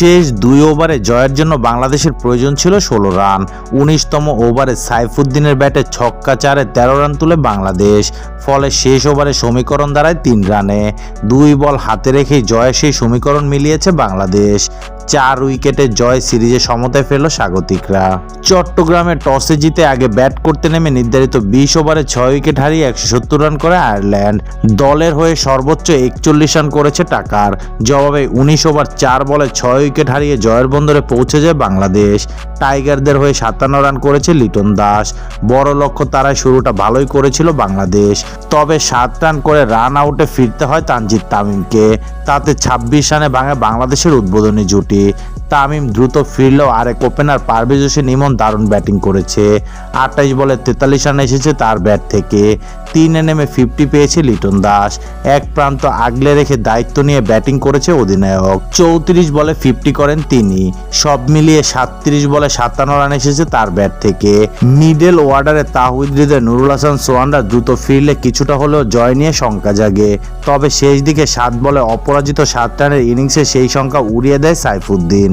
শেষ দুই ওভারে জয়ের জন্য বাংলাদেশের প্রয়োজন ছিল ষোলো রান। উনিশতম ওভারে সাইফুদ্দিনের ব্যাটে ছক্কা চারে তেরো রান তুলে বাংলাদেশ, ফলে শেষ ওভারে সমীকরণ দাঁড়ায় তিন রানে। দুই বল হাতে রেখেই জয়ের সেই সমীকরণ মিলিয়েছে বাংলাদেশ। চার উইকেটে জয় সিরিজে সমতায় ফেলল স্বাগতিকরা। চট্টগ্রামে টসে জিতে আগে ব্যাট করতে নেমে নির্ধারিত বিশ ওভারে ছয় উইকেট হারিয়ে একশো সত্তর রান করে আয়ারল্যান্ড। দলের হয়ে সর্বোচ্চ একচল্লিশ রান করেছে টাকার। জবাবে উনিশ ওভার চার বলে ছয় উইকেট হারিয়ে জয়ের বন্দরে পৌঁছে যায় বাংলাদেশ। টাইগারদের হয়ে সাতান্ন রান করেছে লিটন দাস। বড় লক্ষ্য তারাই শুরুটা ভালোই করেছিল বাংলাদেশ। তবে সাত রান করে রান আউটে ফিরতে হয় তানজিদ তামিমকে। তাতে ছাব্বিশ রানে ভাঙে বাংলাদেশের উদ্বোধনী জুটি। di তামিম দ্রুত ফিরলেও আরেক ওপেনার পারভেজ হোসেন ইমন দারুণ ব্যাটিং করেছে। আটাইশ বলে তেতাল্লিশ রান এসেছে তার ব্যাট থেকে। তিনে নেমে ফিফটি পেয়েছে লিটন দাস। এক প্রান্ত আগলে রেখে দায়িত্ব নিয়ে ব্যাটিং করেছে অধিনায়ক। চৌত্রিশ বলে ফিফটি করেন তিনি। সব মিলিয়ে সাতত্রিশ বলে সাতান্ন রান এসেছে তার ব্যাট থেকে। মিডল ওয়ার্ডারে তাহিদ হৃদয় নুরুল হাসান সোয়ানরা দ্রুত ফিরলে কিছুটা হলেও জয় নিয়ে শঙ্কা জাগে। তবে শেষ দিকে সাত বলে অপরাজিত সাত রানের ইনিংসে সেই সংখ্যা উড়িয়ে দেয় সাইফুদ্দিন।